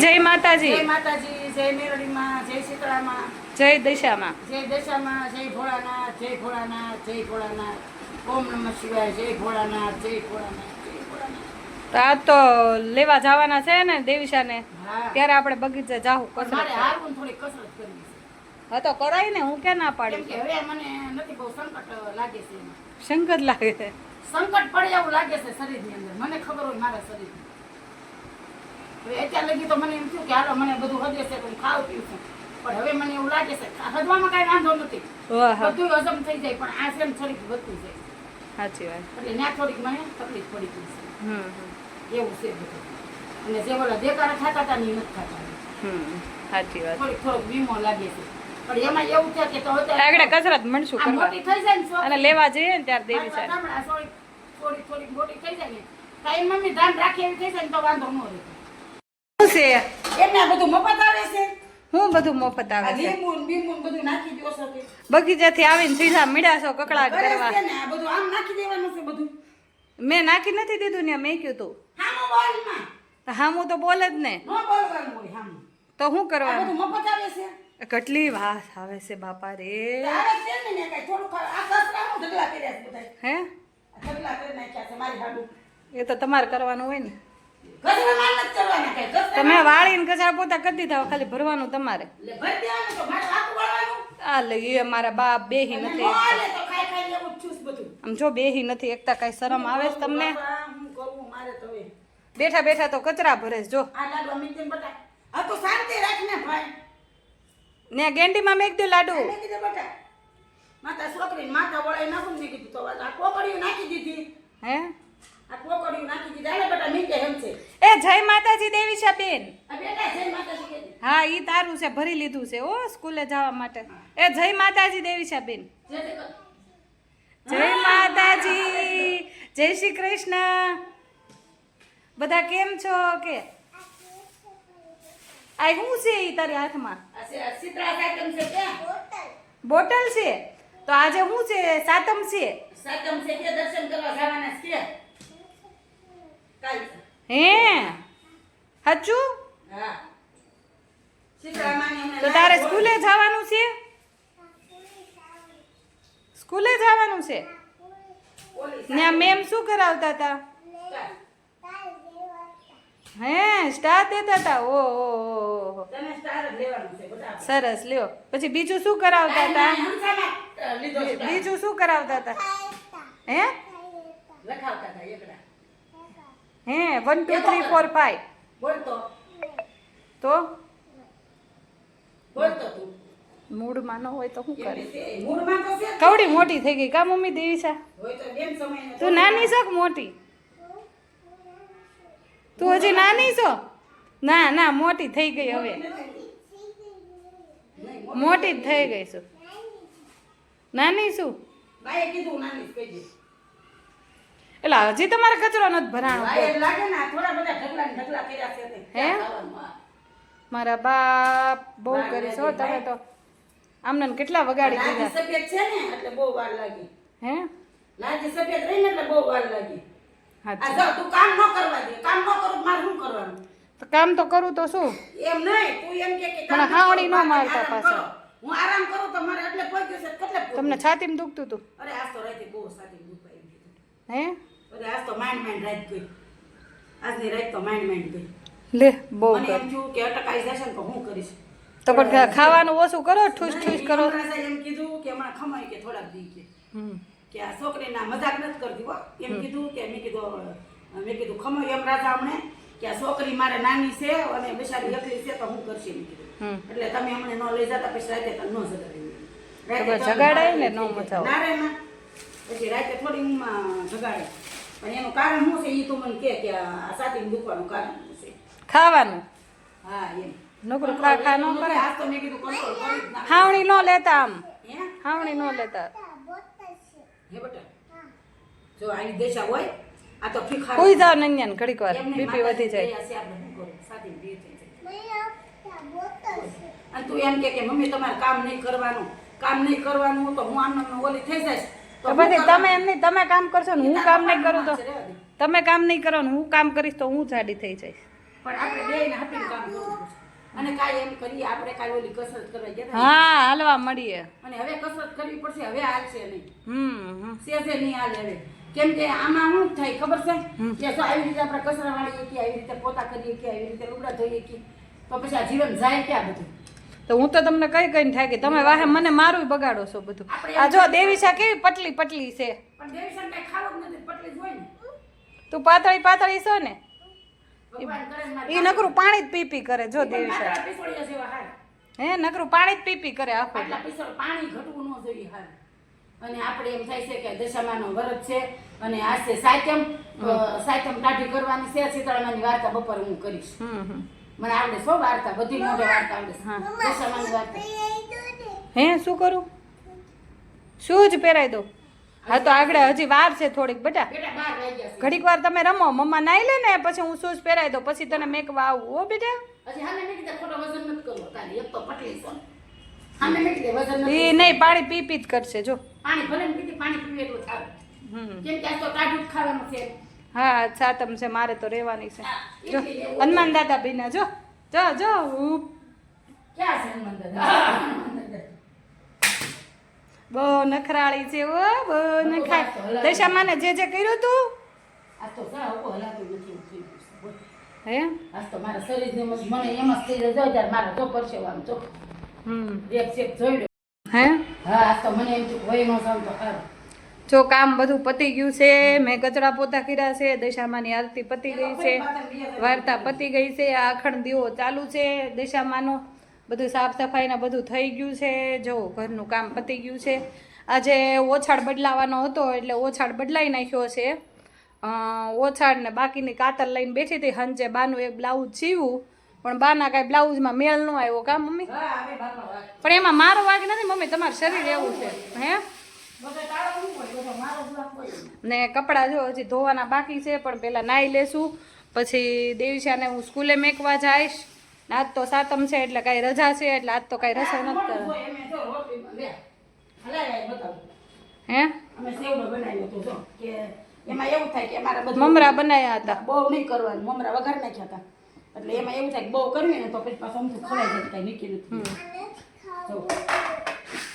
જય માતાજી. જય માતાજી જય મેરડીમાં જય શીતળામાં. જય દિશામાં. જય દશામાં જય ભોળાનાથ જય ભોળાનાથ જય ભોળાનાથ. ઓમ નમઃ શિવાય જય ભોળાનાથ જય ભોળાનાથ આ તો લેવા જવાના છે ને દેવીશાને. ત્યારે આપણે બગીચે જાવું કસરત હારવું થોડી કસરત કરવી છે. હા તો કરાય ને હું કે ના પાડી કે હવે મને નથી બહુ સંકટ લાગે છે સંકટ લાગે છે. સંકટ પડે એવું લાગે છે શરીરની અંદર. મને ખબર હોય મારા શરીરની હવે અત્યાર લગી તો મને એમ થયું કે હાલો મને બધું હજે છે હું ખાવ પીવું છું. પણ હવે મને એવું લાગે છે હજવામાં કઈ વાંધો નથી. બધું હજમ થઈ જાય પણ આ છે થોડીક વધતું જાય. સાચી વાત. એટલે ત્યાં થોડીક મને તકલીફ પડી ગઈ છે. એવું છે બધું. અને જે ઓલા દેકારા ખાતા હતા ને એ નથી હમ સાચી વાત. થોડીક થોડોક વીમો લાગે છે. પણ એમાં એવું છે કે તો આગળ કસરત મળશું મોટી થઈ જાય ને અને લેવા જઈએ ને ત્યારે થોડીક થોડીક મોટી થઈ જાય ને. કાંઈ મમ્મી ધ્યાન રાખી એવી થઈ જાય ને તો વાંધો ન રહે. છે? એમને આ બધું મફત આવે છે? હું બધું મફત આવે છે? લીંબુ ને બીંબુ ને બધું નાખી દો છો બગીચાથી આવીને સીધા મીડાશો કકડાટ કરવા. આ બધું આમ નાખી દેવાનું છે બધું. મેં નાખી નથી દીધું ને મેં કીધું. તું હામો બોલમાં તો હા હું તો બોલે જ ને. નો બોલવાનું હોય હામો. તો શું કરવાનું બધું મફત આવે છે? કેટલી વાસ આવે છે બાપા રે. હે. એ તો તમારે કરવાનું હોય ને. તમે વાળીને કચરા પોતા કરી દીધા ખાલી ભરવાનું તમારે એટલે ભરી દેવાનું તો મારે આખું વાળવાનું. આ લે એ મારા બાપ બેહી નથી ન હાલે. આમ જો બેહી નથી એકતા કઈ શરમ આવે છે તમને. બેઠા બેઠા તો કચરા ભરે જો ને ગેંડી માં મેક ને. ને કીધું લાડુ માતા છોકરી માતા વળાઈ નાખું ને કીધું તો નાખી દીધી હે એ જય માતાજી બેન છે બેન. હા ઈ તારું છે ભરી લીધું છે ઓ સ્કૂલે જવા માટે. એ જય માતાજી બેન. જે તે કર. જય માતાજી. જય શ્રી કૃષ્ણ. બધા કેમ છો કે? આ શું છે ઈ તારી હાથમાં? છે- છે બોટલ છે? તો આજે શું છે? સાતમ છે? સાતમ છે કે દર્શન કરવા જવાના છે હે? સાચું હા. શીતળા માની અમને તો તારે સ્કૂલે જવાનું છે? સ્કૂલે જવાનું છે? ત્યાં ને મેમ શું કરાવતા હતા હે સ્ટાર દેતા હતા ઓ ઓ, સરસ લ્યો. પછી બીજું શું કરાવતા હતા. બીજું શું કરાવતા હતા હે? લખાવતા હતા એકડા હે one two three four five બોલતો. તો? બોલતો તું. મૂડમાં ન હોય તો શું કરે છે? છે કવડી મોટી થઈ ગઈ કા મમ્મી દેવીસા હોય તો નાની છો કે મોટી? તું હજી નાની છો? ના ના મોટી થઈ ગઈ હવે. મોટી જ થઈ ગઈ છું. નાની શું બાએ કીધું નાની. એટલે હજી તમારે કચરો નથી ભરાણો. હે? મારા બાપ બહુ કરી છો તમે તો. આમને ને કેટલા વગાડી દીધા. સફેદ છે ને એટલે બહુ વાર લાગી. હે? લાજી સફેદ રહી ને એટલે બહુ વાર લાગી. આ જો તું કામ ન કરવા દે. કામ ન કરું તો મારે શું કરવાનું? તો કામ તો કરું તો શું? એમ નહીં તું એમ કે કે ન મારતા પાછા. હું આરામ કરું તો મારે એટલે પહોંચ્યું છે કેટલે તમને છાતીમાં દુખતું હતું. અરે આજ તો રાતે બહુ સાદી દુઃખ ગયું હે? આજ તો માંડ માંડ રાત ગઈ આજની રાત તો માંડ માંડ ગઈ લે બહુ મને એમ થયું કે અટકાઈ જશે ને તો હું કરીશ. તો પણ ખાવાનું ઓછું કરો ઠૂસ ઠૂસ કરો. એમ કીધું કે હમણાં ખમાય કે થોડાક દી કે. કે આ છોકરીના મજાક નથી કરતી હો. એમ કીધું કે મેં કીધું મેં કીધું ખમાય એમ રાજા હમણે કે આ છોકરી મારે નાની છે અને બિચારી એકલી છે તો હું કરશે કીધું. એટલે તમે હમણે ન લઈ જતા પછી રાતે તને ન જગાડી જગાડાય ને, ન મજા ના રે ના. પછી રાતે થોડી ઊંઘમાં જગાડે. પણ એનું કારણ શું છે એ તું મને કે કે આ સાથી દુખવાનું કારણ શું છે? ખાવાનું? હા એમ. નોકરું ખા ખા ન કરે? આજ તો મેં કીધું કંટ્રોલ કરી જ હાવણી ન લેતા આમ. હે? હાવણી ન લેતા. હે બેટા? જો દેશા હોય આ તો ફીખા કોઈ જાવ નન્યાન ઘડીક વાર. બીપી વધી જાય. બે થઈ. અને તું એમ કે કે મમ્મી તમારે કામ નહીં કરવાનું. કામ નહીં કરવાનું તો હું આમ ઓલી થઈ જઈશ. તો પછી તમે એમની તમે કામ કરશો ને હું કામ નહીં કરું તો. તમે કામ નહીં કરો ને હું કામ કરીશ તો હું જાડી થઈ જઈશ. પણ આપણે બેયને હપીને કામ કરવું અને કાંઈ એમ કરીએ આપણે કાંઈ ઓલી કસરત કરવા ગયા હા હાલવા મળીએ. અને હવે કસરત કરવી પડશે હવે હાલશે નહીં. હમ. સેજે નહીં હાલે હવે. કેમ કે આમાં શું થાય ખબર છે? કે આવી રીતે આપણે કચરા વાળીએ કે આવી રીતે પોતા કરીએ કે આવી રીતે લુગડા ધોઈએ કે તો પછી આ જીવન જાય ક્યાં બધું? તો હું તો તમને કઈ કઈ થાય કે તમે વાહે મને મારું બગાડો છો બધું. આ જો દેવીશા કેવી પટલી પટલી છે? તું પાતળી પાતળી છો ને? એ નકરું પાણી જ પી પી કરે જો દેવીશા. હે નકરું પાણી જ પી પી કરે આખો પાણી ઘટવું ન જોઈએ અને આપણે એમ થાય છે કે દશામાનો વ્રત છે અને આ છે સાયતમ સાયતમ દાઢી કરવાની છે શીતળામાની વાર્તા બપોરે હું કરીશ. મને આવડે સો વાર્તા બધી મોઢે વાર્તા આવડે વાર્તા. હે શું કરું? શું જ પહેરાઈ દો હા તો આગળ હજી વાર છે થોડીક બેટા. ઘડીક વાર તમે રમો. મમ્મા નાઈ લે ને પછી હું શૂઝ પહેરાઈ દઉં? પછી તને મેકવા આવું હો બેટા. એ નહીં પાણી પી પી જ કરશે જો. પાણી ભલે પાણી પીવે એટલું થાય. હમ. કેમ કે આ તો કાઢું ખાવાનું છે. હા સાતમ છે મારે તો રહેવાની છે. જો હનુમાન દાદા ભીના જો જો જો? બહુ નખરાળી છે ઓ બહુ નખરા દશામાને જે જે કર્યું તું. હે? આજ તો મારા શરીરને મને એમ જ થઈ રહ્યો ત્યારે મારા જો પરસેવો આમ જો. હમ. એક સેપ જોઈ લો. હે? હા આજ તો મને એમ થયું વહી નો સામ તો સારું. જો કામ બધું પતી ગયું છે મેં કચરા પોતા કર્યા છે દશામાની આરતી પતી ગઈ છે વાર્તા પતી ગઈ છે આ અખંડ દીવો ચાલુ છે દશામાનો બધું સાફ સફાઈને બધું થઈ ગયું છે જો ઘરનું કામ પતી ગયું છે. આજે ઓછાડ બદલાવાનો હતો એટલે ઓછાડ બદલાઈ નાખ્યો છે. ઓછાડ ને બાકીની કાતર લઈને બેઠી હતી હંચે બાનું એક બ્લાઉઝ સીવું પણ બાના કાંઈ બ્લાઉઝમાં મેળ ન આવ્યો કા મમ્મી? પણ એમાં મારો વાગ નથી મમ્મી તમારું શરીર એવું છે હે બધો તારો શું હોય બધો મારો બ્લોક હોય ને કપડાં જો હજી ધોવાના બાકી છે પણ પહેલાં નાહી લેશું. પછી દેવીશાને હું સ્કૂલે મેકવા જઈશ. આજ તો સાતમ છે એટલે કાંઈ રજા છે એટલે આજ તો કાંઈ રસોઈ નથી હે હતો મમરા બનાવ્યા હતા. બહુ નહીં કરવાનું મમરા વઘાર નાખ્યા હતા. એટલે એમાં એવું થાય બહુ કરવી ને તો પછી પાછું અમથું ખોલાઈ જાય કઈ નીકળી નથી જો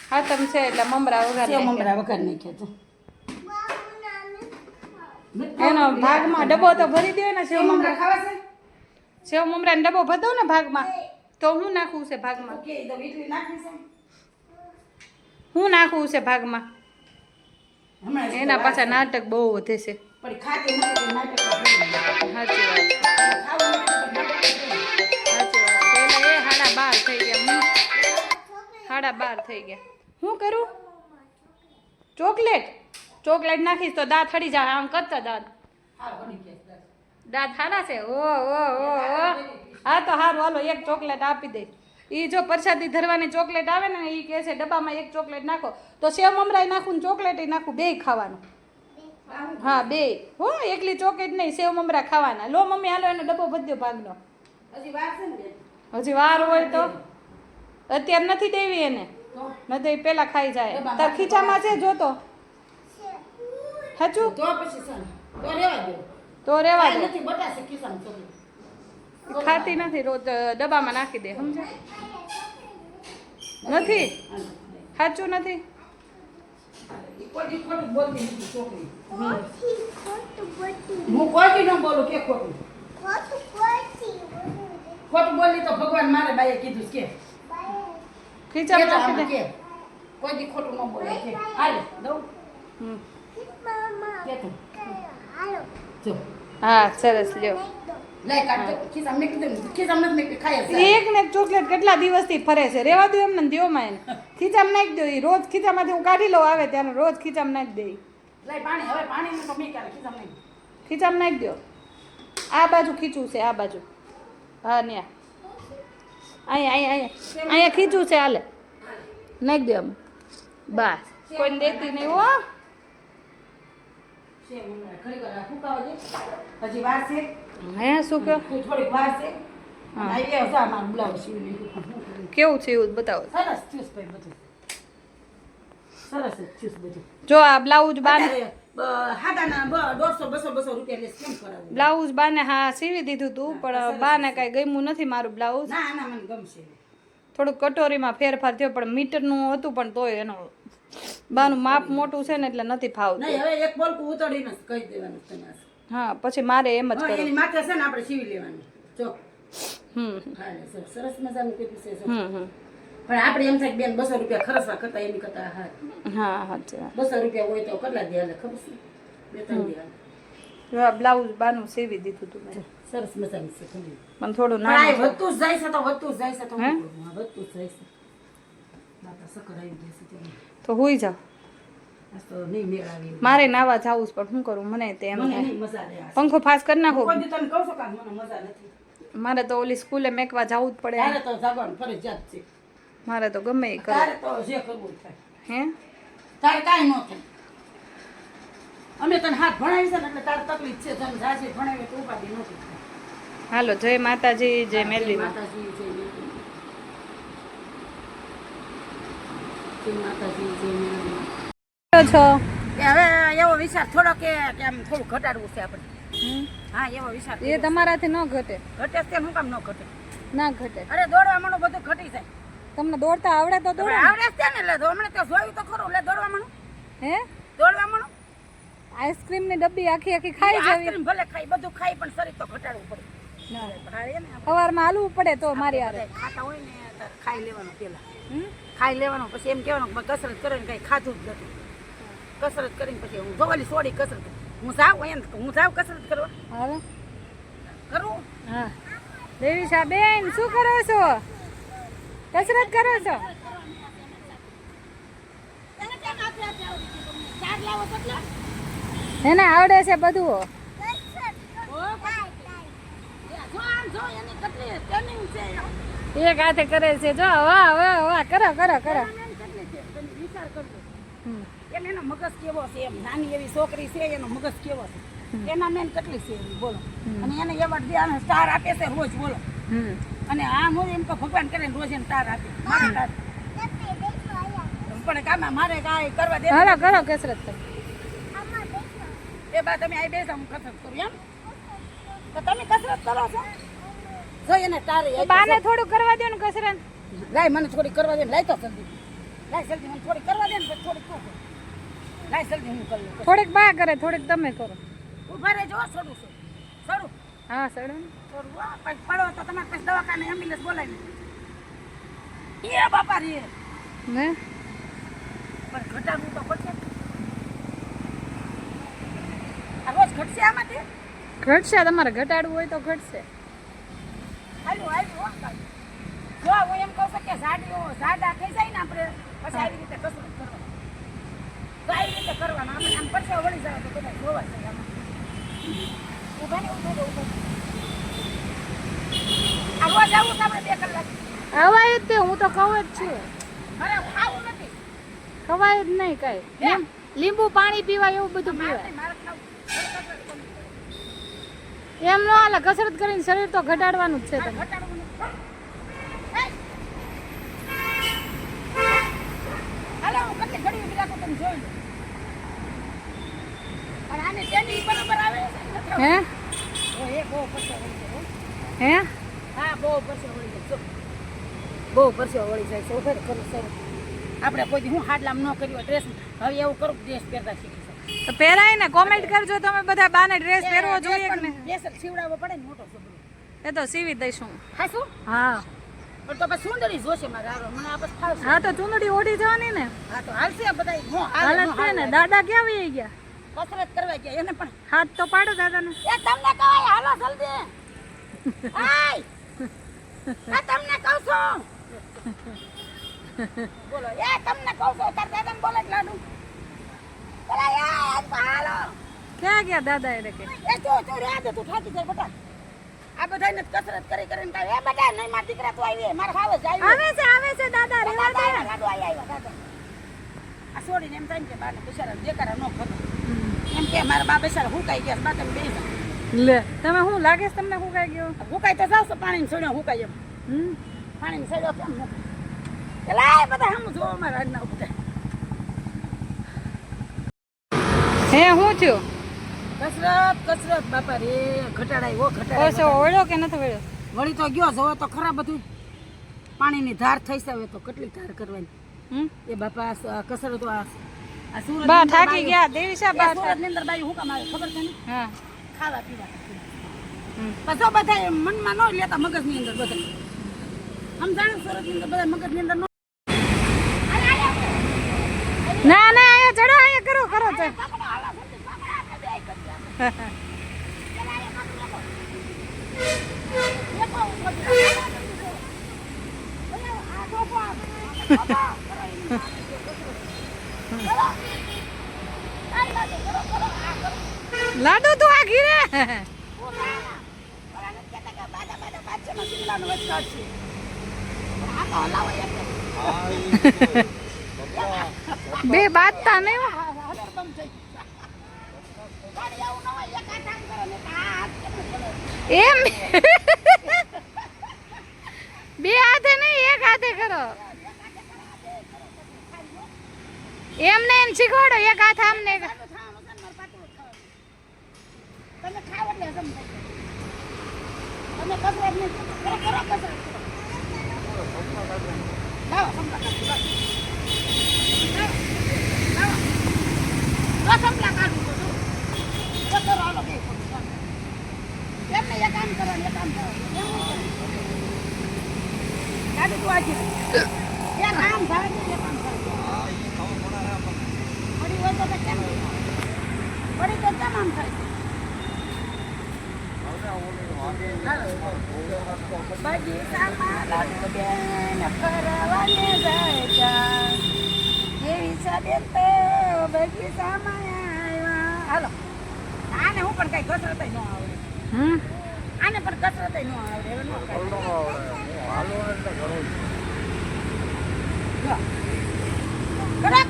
સાતમ છે એટલે મમરા વઘાર મમરા વઘાર નાખ્યા જો એનો ભાગમાં ડબ્બો તો ભરી દે ને સેવ મમરા. ખાવા છે? સેવ મમરા ડબ્બો ભરતો ને ભાગમાં તો હું નાખું છે ભાગમાં? હું નાખું છે ભાગમાં? એના પાછા નાટક બહુ વધે છે. સાચી વાત સાડા બાર થઈ ગયા. હમ. સાડા બાર થઈ ગયા. હું કરું? ચોકલેટ? ચોકલેટ નાખીશ તો દાંત હડી જાય આમ કરતા દાંત. દાંત સારા છે? ઓ ઓ ઓ હા તો સારું હાલો એક ચોકલેટ આપી દઈશ એ જો પ્રસાદી ધરવાની ચોકલેટ આવે ને એ કહે છે ડબ્બામાં એક ચોકલેટ નાખો. તો સેવ મમરાય નાખું ને ચોકલેટ નાખું બે ખાવાનું. હા બે હો એકલી ચોકલેટ નહીં સેવ મમરા ખાવાના. લો મમ્મી હાલો એનો ડબ્બો બધો ભાગનો. હજી વાર હોય તો. અત્યારે નથી દેવી એને. નથી પેલા ખાઈ જાય. તાર ખીચામાં છે જોતો? હાચું તો પછી તો રહેવા દો. તો રેવા દે. નથી બટાશે ખિસ્સામાં ચોકલેટ. ખાતી નથી રોજ ડબ્બામાં નાખી દે સમજા નથી. સાચું નથી? હું કોઈ ન બોલું કે ખોટું? ખોટું બોલી તો ભગવાન મારે બાઈએ કીધું કે. ખીચા નાખી દે. કોઈ દી ખોટું ન બોલે કે. હાલે દઉં. હમ. કે જો. હા સરસ લ્યો. એક ને. એક ચોકલેટ કેટલા દિવસથી ફરે છે? રેવા દો એમને દ્યોમાં એને. ખીચામાં નાખી દો એ રોજ ખીચામાંથી હું કાઢી લઉં આવે ત્યારે રોજ ખીચામાં નાખી દે ખીચામ લઈ પાણી હવે પાણી તો મેં ક્યારે ખિસ્સામાં નહીં ખીચામાં નાખી દો. આ બાજુ ખીચું છે આ બાજુ. હા ન્યા. અહીંયા અહીંયા અહીંયા. અહીંયા ખીચું છે હાલે. નાખી દો એમ બસ. કોઈને દેતી નહીં હો છે હમણાં ઘડીક વાર આ ફૂંકાવા દે. હજી વાર છે. હે શું કહો? થોડીક વાર છે. કેવું છે એવું બતાવો. સરસ થયું ભાઈ બધું. સરસ જ બધું. જો આ બ્લાઉઝ બાન અત્યારે હાદાના બ- દોઢસો બસો બસો રૂપિયા લેસ કેમ કરાવું બ્લાઉઝ બાને હા સીવી દીધું તું પણ બાને કાંઈ ગમ્યું નથી મારું બ્લાઉઝ. થોડુંક કટોરીમાં ફેરફાર થયો પણ મીટરનું હતું પણ તોય એનો બાનું માપ મોટું છે ને એટલે નથી ફાવતું. નહીં હવે એક બોલકું ઉતરીને કહી દેવાનું હા પછી મારે એમ જ કરવું માથે છે ને આપણે સીવી લેવાનું. જો. હમ. સરસ- મજાનું કીધું છે હમ હમ. પણ આપણે એમ થાય બેન બસો રૂપિયા ખર્ચવા કરતા એની કરતા હા. હા બસો રૂપિયા હોય તો કેટલા દે ખબર છે? બે ત્રણ દે બ્લાઉઝ બાનું સીવી દીધું તું મેં. સરસ મજાનું છે પણ થોડું ના વધતું જ જાય છે તો વધતું જ જાય છે તો વધતું જ જાય છે. બાપા સકર આવી જશે. તો હોઈ એવું. મારે નાવા જાવું પણ શું કરું? મને તે એમ. પંખો ફાસ કરી નાખો. મારે તો ઓલી સ્કૂલે મેકવા જવું જ પડે. મારે તો ગમે એ કરે. હે? તારે કાંઈ ન થાય. અમે તને હાથ ભણાવી છે ને એટલે તારે તકલીફ છે. તને ઝાઝી ભણાવી તો ઉપાધી નથી હાલો જય માતાજી જય મેલી માતાજી જય મેલડીમાં. જય માતાજી જય મેલડીમાં. છો? હવે એવો વિચાર થોડો કે કે આમ થોડું ઘટાડવું છે આપણે. હા એવો વિચાર એ તમારાથી ન ઘટે. ઘટે છે હું કામ ન ઘટે? ના ઘટે. અરે દોડવા બધું ઘટી જાય. તમને દોડતા આવડે તો હવે આવડે જ છે ને એટલે હમણાં તો જોયું તો ખરું એટલે દોડવા હે? દોડવા માંડો આઈસ્ક્રીમની ડબ્બી આખી આખી ખાઈ જવી. ભલે ખાઈ બધું ખાઈ પણ શરીર તો ઘટાડવું પડે. સવારમાં હાલવું પડે તો મારી હારે. ખાતા હોય ને ખાઈ લેવાનું પેલા હમ? ખાઈ લેવાનું પછી એમ કહેવાનું કે કસરત કરીને કઈ ખાધું જ નથી. કસરત કરીને પછી હું જોવાની છોડી કસરત. હું જાઉં એમ હું જાઉં કસરત કરવા? હવે કરું? હા. દેવી બેન શું કરો છો? કસરત કરો છો? એને આવડે છે બધું. એક હાથે કરે છે જો વાહ વાહ વાહ કરો કરો કરો. એમ એનો મગજ કેવો છે? એમ નાની એવી છોકરી છે એનો મગજ કેવો છે? એના મેન કેટલી છે બોલો. અને એને એવોર્ડ દે અને સ્ટાર આપે છે રોજ બોલો. અને આ હું એમ કહું ભગવાન કરે રોજ એને સ્ટાર આપે. મારા પણ કામે મારે કાંઈ કરવા દે હાલો કરો કસરત કરો. એ બા તમે આવી બેસા હું કસરત કરું એમ? તો તમે કસરત કરો છો? જો અને તારે બાને થોડું કરવા દો ને કસરત લાય મને થોડી કરવા દે ને લાય તો જલ્દી. લાય જલ્દી મને થોડી કરવા દે ને થોડી તું લાય જલ્દી હું કરી લઉં. થોડીક બા કરે થોડીક તમે કરો. ઊભા રહેજો છોડું છું. છોડું હા સડો ને. પછી પડો તો તમારે પછી દવાખાને એમ્બ્યુલન્સ બોલાવી એ બાપા રે. ને? પણ ઘટાડવું તો પડશે. આ રોજ ઘટશે આમાંથી? ઘટશે તમારે ઘટાડવું હોય તો ઘટશે. હાલ્યું હાલ્યું હો. કાંઈ. જો હું એમ કહું છું કે ઝાડીઓ ઝાડા થઈ જાય ને આપણે પછી આવી રીતે કસરત કરવાનું. તો આવી રીતે કરવાનું આપણે આમ પરસેવો વળી જાય તો બધા જોવા જાય આમાં. ઊભા ને ઊભા રહો, આ રોજ આવું આપણે બે કલાક. ખવાય જ તે હું તો કહું જ છું. મારે ખાવું નથી. ખવાય જ નહીં કઈ. લીંબુ પાણી પીવાય એવું બધું પીવાય નહીં, મારે ખાવું કસરત કરવી. એમ ન હાલે કસરત કરીને શરીર તો ઘટાડવાનું જ છે તમે હું હે? હે. હા? બહુ પરસેવો વળી જાય. બહુ પરસેવો વળી જાય આપણે કોઈ હું હાડલામ ન કર્યો ડ્રેસ હવે એવું કરું ડ્રેસ પહેરતા શીખી. તો પહેરાય ને કોમેન્ટ કરજો તમે બધા બાને ડ્રેસ પહેરવો જોઈએ કે ડ્રેસ સીવડાવવો પડે ને મોટો છોકરો. એ તો સીવી દઈશું. હા શું? હા. પણ તો પછી સુંદરી જોશે મારા આરો મને આપસ ફાવશે. હા તો ચુંદડી ઓઢી જવાની ને. હા તો હાલશે બધા નો હાલે, ને. દાદા ક્યાં વહી ગયા? કસરત કરવા ગયા એને પણ. હાથ તો પાડો દાદાને. એ તમને કહેવાય હાલો જલ્દી. આય. આ તમને કહું છું. બોલો એ તમને કહું છું તાર દાદાને બોલે લાડુ ક્યાં ગયા દાદા એટલે કે? એ તું તો રહ્યા દે તું થાકી જાય બટા. આ બધાને કસરત કરી કરીને કહે એ બધા નહીં માર દીકરા તો આવી મારા ખાવે જાય આવે છે આવે છે દાદા રેવા દે. દાદા આવ્યા દાદા. આ છોડીને એમ થાય કે બાને બિચારા દેકારા નો ખબર. એમ કે મારા બા બિચારા હુકાઈ ગયા બા તમે બેસી લે તમે હું લાગે છે તમને હું કાઈ ગયો હુકાઈ તો જાવ પાણી છોડ્યો હુકાઈ એમ. પાણીની છોડ્યો કેમ પેલા બધા હમ જો મારા ના બધા હે હું છું? કસરત કસરત બાપા રે ઘટાડાય હો ઓછો ઘટાડાય કે નથી વળ્યો વળી તો ગયો જવો તો ખરા બધું. પાણીની ધાર થઈ છે હવે તો કેટલી ધાર કરવાની? એ બાપા કસરત આ બા થાકી ગયા દેવીશા બા સુરતની અંદર બાઈ હું કામ આવે ખબર છે ને? હા. ખાવા પીવા હમ. પછી બધા મનમાં ન લેતા મગજની અંદર બધા સમજાણ? સુરતની અંદર બધા મગજની અંદર નો ના આયા ચડો અહીંયા કરો કરો ચડ. લાડુ તું આ ઘીરે બે બાતતા નહીં હો. એમ? બે હાથે નહીં એક હાથે કરો. એમને એમ શીખવાડો એક હાથ આમને એક હાથ- તમે ખાવ એટલે હજમ થઈ જાય. તમે કસરત નહીં કરો, કરો, કરો કસરત કરો. લાવો, સંપલા કાઢો, લાવો. લાવો, લાવો. જો સંપલા કાઢું તો જો. જો કરો, હાલો, બે કરો, ચાલો. એમ નહીં, એક આમ કરો ને એક આમ કરો. એમ નહીં કરવું. કાઢું તું આજે. એક આમ થાય ને એક આમ થાય. વળી હોય તો તો કેમ નહીં થાય? વળી તો કેમ આમ થાય બગીચામાં લાડુ બેન ફરવાને જાય. જેવી સાબેન તો બગીચામાં આવ્યા. હાલો આને હું પણ કઈ કસરત ન આવડે હમ આને પણ કસરત ન આવડે ન કરે.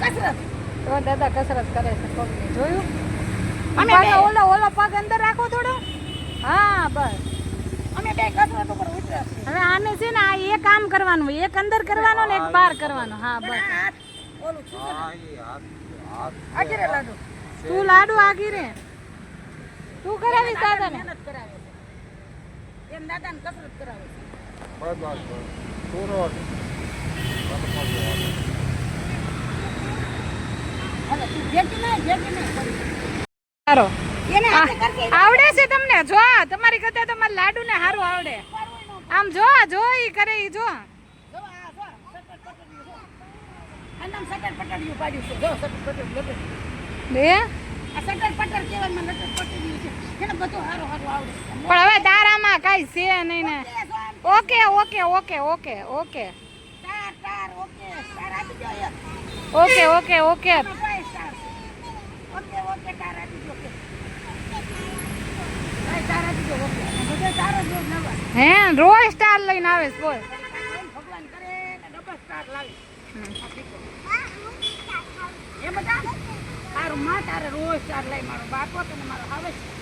કસરત તો દાદા કસરત કરે છે પગની જોયું અને ઓલો ઓલો પગ અંદર રાખો થોડો હા બસ. અમે બે કસરત ઉપર ઉતર્યા હવે આને છે ને આ એક કામ કરવાનું એક અંદર કરવાનું ને એક બહાર કરવાનું. હા બસ. ઓલું લાડુ. તું લાડુ આગી રે તું કરાવી દાદા ને મહેનત કરાવે છે. એમ દાદાને કસરત કરાવે હવે તું નહીં ભેગી નહીં. સારો આવડે છે તમને? જો તમારી કરતા તમારે લાડુ ને સારું આવડે. આમ જો જો ઈ કરે ઈ જો. પણ હવે તારામાં કાંઈ છે નહીં ને. Okay okay okay okay okay. Okay. Okay. Okay આમાં કોઈ સ્ટાર છે. ઓકે, ઓકે, સ્ટાર આપી દો, ઓકે. કોઈ સ્ટાર આપી દો, ઓકે. આ બધે સ્ટાર જ હોય નવા. હે રોજ સ્ટાર લઈને આવે છે બોલ. ભગવાન કરે. ને ડબલ સ્ટાર લાવે. આ એ બધા તારું માં તારે રોજ સ્ટાર લઈ મારો બાપો તને મારો આવે છે.